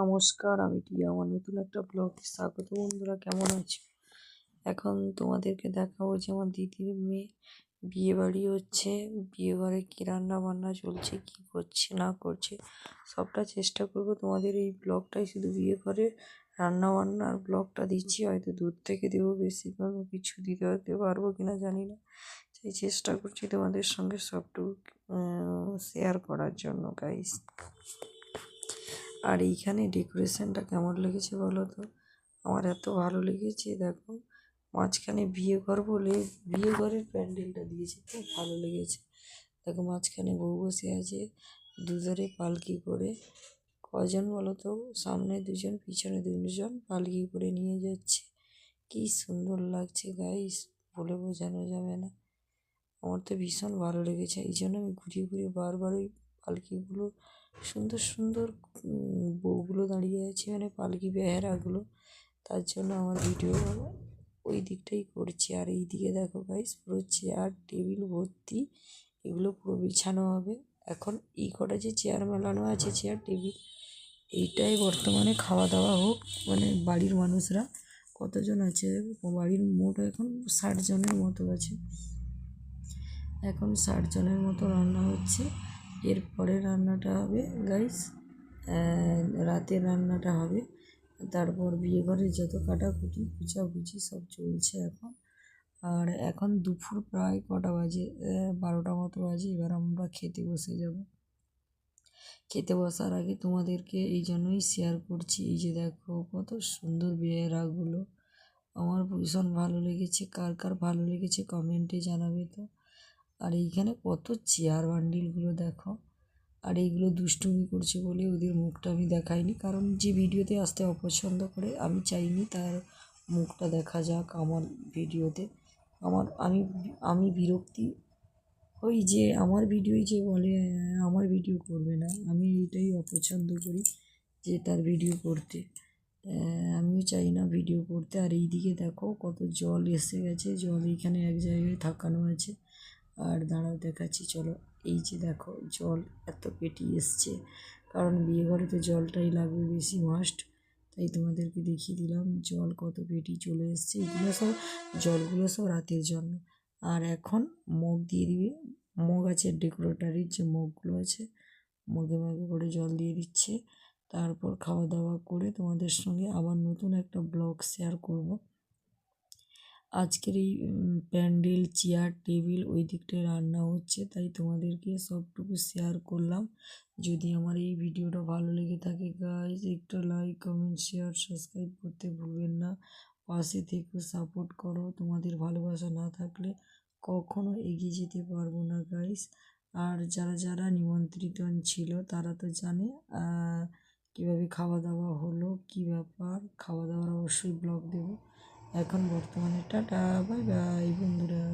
নমস্কার, আমি টিয়া, আমার নতুন একটা ব্লগে স্বাগত বন্ধুরা, কেমন আছো? এখন তোমাদেরকে দেখাবো যে আমার দিদির মেয়ে বিয়ে বাড়ি হচ্ছে, বিয়ে ঘরে কী রান্না বান্না চলছে, কি করছে, না করছে, সবটা চেষ্টা করব তোমাদের এই ব্লগটাই শুধু বিয়ে করে রান্না বান্নার ব্লগটা দিচ্ছি, হয়তো দূর থেকে দেবো বেশি কোনো কিছু দিতে হতে পারব কিনা জানি না সেই চেষ্টা করছি তোমাদের সঙ্গে সবটুকু শেয়ার করার জন্য গাইস আর এইখানে ডেকোরেশনটা কেমন লেগেছে বলো তো? আমার এত ভালো লেগেছে, দেখো। মাঝখানে বিয়ে ঘর বলে বিয়ে ঘরের প্যান্ডেলটা দিয়েছে, খুব ভালো লেগেছে। দেখো মাঝখানে বউ বসে আছে, দুধারে পালকি করে। কজন বলো তো? সামনে দুজন, পিছনে দুজন পালকি করে নিয়ে যাচ্ছে। কি সুন্দর লাগছে গাইস বলে বোঝানো যাবে না। আমার তো ভীষণ ভালো লেগেছে এই জন্য আমি ঘুরিয়ে ঘুরিয়ে বারবার ওই পালকিগুলো সুন্দর সুন্দর বউগুলো দাঁড়িয়ে আছে মানে পালকি বেহারাগুলো তার জন্য আমার ভিডিও ওই দিকটাই করছি। আর এই দিকে দেখো গাইস পুরো চেয়ার টেবিল ভর্তি, এগুলো পুরো বিছানো হবে। এখন এই কটা যে চেয়ার মেলানো আছে চেয়ার টেবিল এইটাই বর্তমানে খাওয়া দাওয়া হোক মানে বাড়ির মানুষরা, কতজন আছে বাড়ির মোট এখন ষাট জনের মতো আছে। এখন ষাট জনের মতো রান্না হচ্ছে। এরপরে রান্নাটা হবে গাইস রাতের রান্নাটা হবে। তারপর বিয়ে ঘরের যত কাটাকুটি কুচাকুচি সব চলছে এখন। আর এখন দুপুর প্রায় কটা বাজে বারোটা মতো বাজে, এবার আমরা খেতে বসে যাব। খেতে বসার আগে তোমাদেরকে এই জন্যই শেয়ার করছি, এই যে দেখো কত সুন্দর বেয়েরাগুলো। আমার ভীষণ ভালো লেগেছে, কার কার ভালো লেগেছে কমেন্টে জানাবে তো। আর এইখানে কত চেয়ার বান্ডিলগুলো দেখো। আর এইগুলো দুষ্টুমি করছে বলে ওদের মুখটা আমি দেখাইনি, কারণ যে ভিডিওতে আসতে অপছন্দ করে আমি চাইনি তার মুখটা দেখা যাক আমার ভিডিওতে। আমার, আমি আমি বিরক্তি, ওই যে আমার ভিডিওই যে বলে, আমার ভিডিও করবে না, আমি এটাই অপছন্দ করি যে তার ভিডিও করতে। আমিও চাই না ভিডিও করতে। আর এই দিকে দেখো কত জল এসে গেছে, জল এইখানে এক জায়গায় থাকানো আছে। আর দাঁড়াও দেখাচ্ছি, চলো। এই যে দেখো, জল এত পেটি এসছে। কারণ বিয়ে ঘরে তো জলটাই লাগবে বেশি মাস্ট তাই তোমাদেরকে দেখিয়ে দিলাম জল কত পেটি চলে এসছে। এগুলো সব, জলগুলো সব রাতের জন্য। আর এখন মগ দিয়ে দিবে। মগ আছে ডেকোরেটারির যে মগগুলো আছে, মগে মগে করে জল দিয়ে দিচ্ছে। তারপর খাওয়া দাওয়া করে তোমাদের সঙ্গে আবার নতুন একটা ব্লগ শেয়ার করব। আজকের এই প্যান্ডেল, চেয়ার, টেবিল ওই দিকটায় রান্না হচ্ছে, তাই তোমাদেরকে সবটুকু শেয়ার করলাম। যদি আমার এই ভিডিওটা ভালো লেগে থাকে গাইজ একটা লাইক কমেন্ট শেয়ার সাবস্ক্রাইব করতে ভুলবেন না। পাশে থেকে সাপোর্ট করো, তোমাদের ভালোবাসা না থাকলে কখনো এগিয়ে যেতে পারব না গাইস আর যারা যারা নিমন্ত্রিত ছিল, তারা তো জানে কীভাবে খাওয়া দাওয়া হলো, কী ব্যাপার, খাওয়া দাওয়ার অবশ্যই ব্লগ দেবো। এখন বর্তমানে টাটা বাই বাই বন্ধুরা।